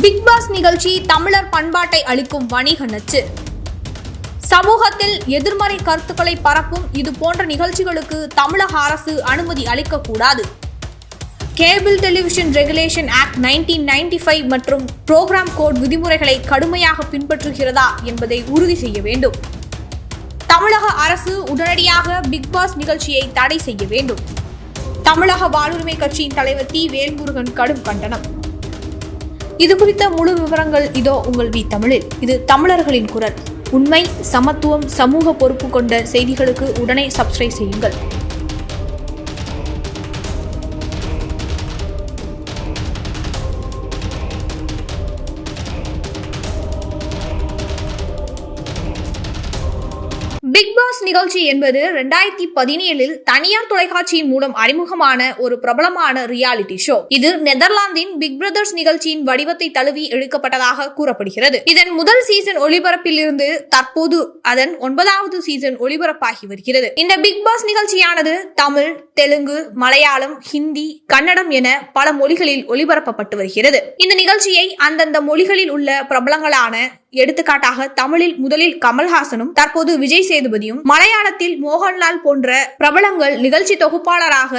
Big pass நிகழ்ச்சி தமிழர் பண்பாட்டை அளிக்கும் வணிக நச்சு. சமூகத்தில் எதிர்மறை கருத்துக்களை பரப்பும் இது போன்ற நிகழ்ச்சிகளுக்கு தமிழக அரசு அனுமதி அளிக்கக்கூடாது. Cable television regulation act nineteen ninety five மற்றும் புரோகிராம் கோட் விதிமுறைகளை கடுமையாக பின்பற்றுகிறதா என்பதை உறுதி செய்ய வேண்டும். தமிழக அரசு உடனடியாக பிக் பாஸ் நிகழ்ச்சியை தடை செய்ய வேண்டும். தமிழக வாழ்வுரிமை கட்சியின் தலைவர் டி. வேல்முருகன் கடும் கண்டனம். இது குறித்த முழு விவரங்கள் இதோ உங்கள் வி தமிழில். இது தமிழர்களின் குரல். உண்மை சமத்துவம் சமூக பொறுப்பு கொண்ட செய்திகளுக்கு உடனே சப்ஸ்கிரைப் செய்யுங்கள். பிக் நிகழ்ச்சி என்பது ரெண்டாயிரத்தி பதினேழில் தனியார் தொலைக்காட்சியின் மூலம் அறிமுகமான ஒரு பிரபலமான ரியாலிட்டி ஷோ இது நெதர்லாந்தின் பிக் பிரதர்ஸ் நிகழ்ச்சியின் வடிவத்தை தழுவி எடுக்கப்பட்டதாக கூறப்படுகிறது. இதன் முதல் சீசன் ஒளிபரப்பில் இருந்து தற்போது அதன் ஒன்பதாவது சீசன் ஒளிபரப்பாகி வருகிறது. இந்த பிக் பாஸ் நிகழ்ச்சியானது தமிழ் தெலுங்கு மலையாளம் ஹிந்தி கன்னடம் என பல மொழிகளில் ஒளிபரப்பப்பட்டு வருகிறது. இந்த நிகழ்ச்சியை அந்தந்த மொழிகளில் உள்ள பிரபலங்களான எடுத்துக்காட்டாக தமிழில் முதலில் கமல்ஹாசனும் தற்போது விஜய் சேதுபதியும் மலையாளத்தில் மோகன்லால் போன்ற பிரபலங்கள் நிகழ்ச்சி தொகுப்பாளராக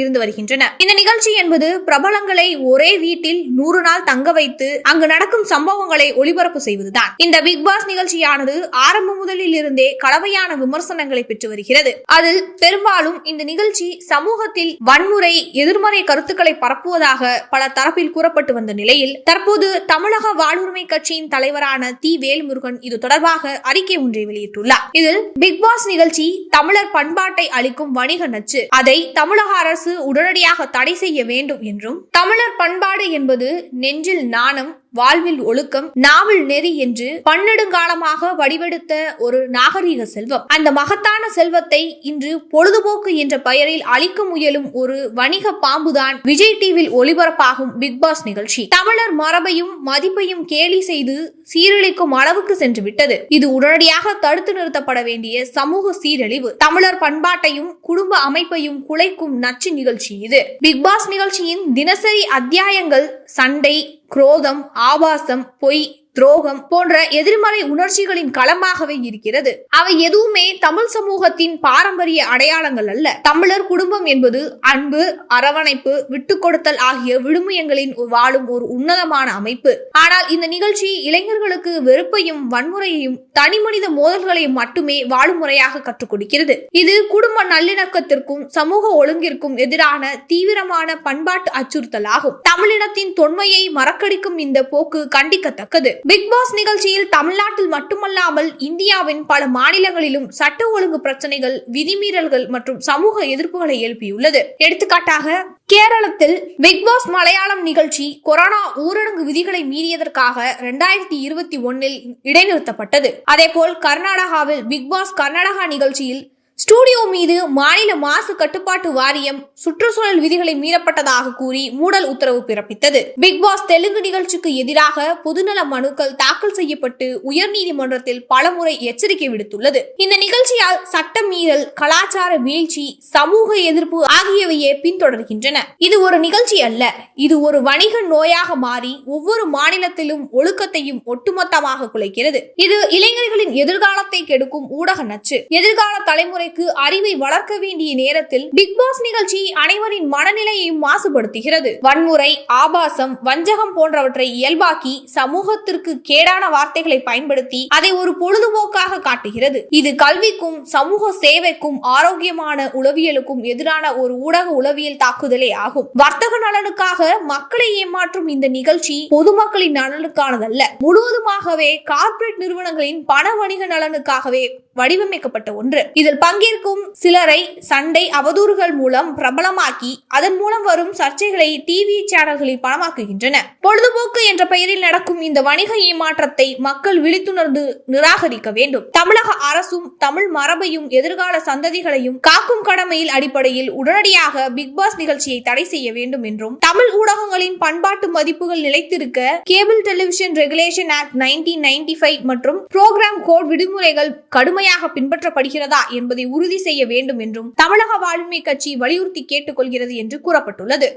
இருந்து வருகின்றன. இந்த நிகழ்ச்சி என்பது பிரபலங்களை ஒரே வீட்டில் நூறு நாள் தங்க வைத்து அங்கு நடக்கும் சம்பவங்களை ஒளிபரப்பு செய்வதுதான். இந்த பிக் பாஸ் நிகழ்ச்சியானது ஆரம்ப முதலில் இருந்தே கலவையான விமர்சனங்களை பெற்று வருகிறது. அதில் பெரும்பாலும் இந்த நிகழ்ச்சி சமூகத்தில் வன்முறை எதிர்மறை கருத்துக்களை பரப்புவதாக பல தரப்பில் கூறப்பட்டு வந்த நிலையில் தற்போது தமிழக வாழ்வுரிமை கட்சியின் தலைவரான தி. வேல்முருகன் இது தொடர்பாக அறிக்கை ஒன்றை வெளியிட்டுள்ளார். இதில் பிக் பாஸ் நிகழ்ச்சி தமிழர் பண்பாட்டை அளிக்கும் வணிக நச்சு அதை தமிழக அரசு உடனடியாக தடை செய்ய வேண்டும் என்றும் தமிழர் பண்பாடு என்பது நெஞ்சில் நாணம் வாழ்வில் ஒழுக்கம் நாவல் நெறி என்று பன்னெடுங்காலமாக வடிவெடுத்த ஒரு நாகரீக செல்வம். அந்த மகத்தான செல்வத்தை இன்று பொழுதுபோக்கு என்ற பெயரில் அழிக்க முயலும் ஒரு வணிக பாம்புதான் விஜய் டிவியில் ஒளிபரப்பாகும் பிக் பாஸ் நிகழ்ச்சி. தமிழர் மரபையும் மதிப்பையும் கேலி செய்து சீரழிக்கும் அளவுக்கு சென்று விட்டது இது உடனடியாக தடுத்து நிறுத்தப்பட வேண்டிய சமூக சீரழிவு. தமிழர் பண்பாட்டையும் குடும்ப அமைப்பையும் குலைக்கும் நச்சு நிகழ்ச்சி இது. பிக் பாஸ் நிகழ்ச்சியின் தினசரி அத்தியாயங்கள் சண்டை குரோதம் ஆபாசம் பொய் துரோகம் போன்ற எதிர்மறை உணர்ச்சிகளின் களமாகவே இருக்கிறது. அவை எதுவுமே தமிழ் சமூகத்தின் பாரம்பரிய அடையாளங்கள் அல்ல. தமிழர் குடும்பம் என்பது அன்பு அரவணைப்பு விட்டு கொடுத்தல் ஆகிய விடுமுயங்களின் வாழும் ஒரு உன்னதமான அமைப்பு. ஆனால் இந்த நிகழ்ச்சி இளைஞர்களுக்கு வெறுப்பையும் வன்முறையையும் தனிமனித மோதல்களையும் மட்டுமே வாழும் முறையாக கற்றுக் கொடுக்கிறது. இது குடும்ப நல்லிணக்கத்திற்கும் சமூக ஒழுங்கிற்கும் எதிரான தீவிரமான பண்பாட்டு அச்சுறுத்தல் ஆகும் தமிழினத்தின் தொன்மையை மறக்கடிக்கும் இந்த போக்கு கண்டிக்கத்தக்கது. பிக் பாஸ் நிகழ்ச்சியில் தமிழ்நாட்டில் மட்டுமல்லாமல் இந்தியாவின் பல மாநிலங்களிலும் சட்ட ஒழுங்கு பிரச்சனைகள் விதிமீறல்கள் மற்றும் சமூக எதிர்ப்புகளை எழுப்பியுள்ளது. எடுத்துக்காட்டாக கேரளத்தில் பிக் பாஸ் மலையாளம் நிகழ்ச்சி கொரோனா ஊரடங்கு விதிகளை மீறியதற்காக இரண்டாயிரத்தி இருபத்தி ஒன்னில் இடைநிறுத்தப்பட்டது. அதேபோல் கர்நாடகாவில் பிக் பாஸ் கர்நாடகா நிகழ்ச்சியில் ஸ்டூடியோ மீது மாநில மாசு கட்டுப்பாட்டு வாரியம் சுற்றுச்சூழல் விதிகளை மீறப்பட்டதாக கூறி மூடல் உத்தரவு பிறப்பித்தது. பிக் பாஸ் தெலுங்கு நிகழ்ச்சிக்கு எதிராக பொதுநல மனுக்கள் தாக்கல் செய்யப்பட்டு உயர்நீதிமன்றத்தில் பலமுறை எச்சரிக்கை விடுத்துள்ளது. இந்த நிகழ்ச்சியால் சட்ட மீறல் கலாச்சார வீழ்ச்சி சமூக எதிர்ப்பு ஆகியவையே பின்தொடர்கின்றன. இது ஒரு நிகழ்ச்சி அல்ல. இது ஒரு வணிக நோயாக மாறி ஒவ்வொரு மாநிலத்திலும் ஒழுக்கத்தையும் ஒட்டுமொத்தமாக குலைக்கிறது. இது இளைஞர்களின் எதிர்காலத்தை கெடுக்கும் ஊடக நச்சு. எதிர்கால தலைமுறை தலைமுறைக்கு அறிவை வளர்க்க வேண்டிய நேரத்தில் பிக் பாஸ் நிகழ்ச்சி அனைவரின் மனநிலையையும் மாசுபடுத்துகிறது. வன்முறை ஆபாசம் வஞ்சகம் போன்றவற்றை இயல்பாக்கி சமூகத்திற்கு கேடான வார்த்தைகளை பயன்படுத்தி அதை ஒரு பொழுதுபோக்காக காட்டுகிறது. இது கல்விக்கும் சமூக சேவைக்கும் ஆரோக்கியமான உளவியலுக்கும் எதிரான ஒரு ஊடக உளவியல் தாக்குதலே ஆகும். வர்த்தக நலனுக்காக மக்களை ஏமாற்றும் இந்த நிகழ்ச்சி பொதுமக்களின் நலனுக்கானதல்ல. முழுவதுமாகவே கார்ப்பரேட் நிறுவனங்களின் பண வணிக நலனுக்காகவே வடிவமைக்கப்பட்ட ஒன்று. இதில் பங்கேற்கும் சிலரை சண்டை அவதூறுகள் மூலம் பிரபலமாக்கி அதன் மூலம் வரும் சர்ச்சைகளை டிவி சேனல்களில் பணமாக்குகின்றன. பொழுதுபோக்கு என்ற பெயரில் நடக்கும் இந்த வணிக ஏமாற்றத்தை மக்கள் விழித்துணர்ந்து நிராகரிக்க வேண்டும். தமிழக அரசும் தமிழ் மரபையும் எதிர்கால சந்ததிகளையும் காக்கும் கடமையில் அடிப்படையில் உடனடியாக பிக் பாஸ் நிகழ்ச்சியை தடை செய்ய வேண்டும் என்றும் தமிழ் ஊடகங்களின் பண்பாட்டு மதிப்புகள் நிலைத்திருக்க cable television regulation act nineteen ninety five மற்றும் புரோகிராம் கோட் விடுமுறைகள் கடுமையாக பின்பற்றப்படுகிறதா என்பதை உறுதி செய்ய வேண்டும் என்றும் தமிழக வாழ்மை கட்சி வலியுறுத்தி கேட்டுக்கொள்கிறது என்று கூறப்பட்டுள்ளது.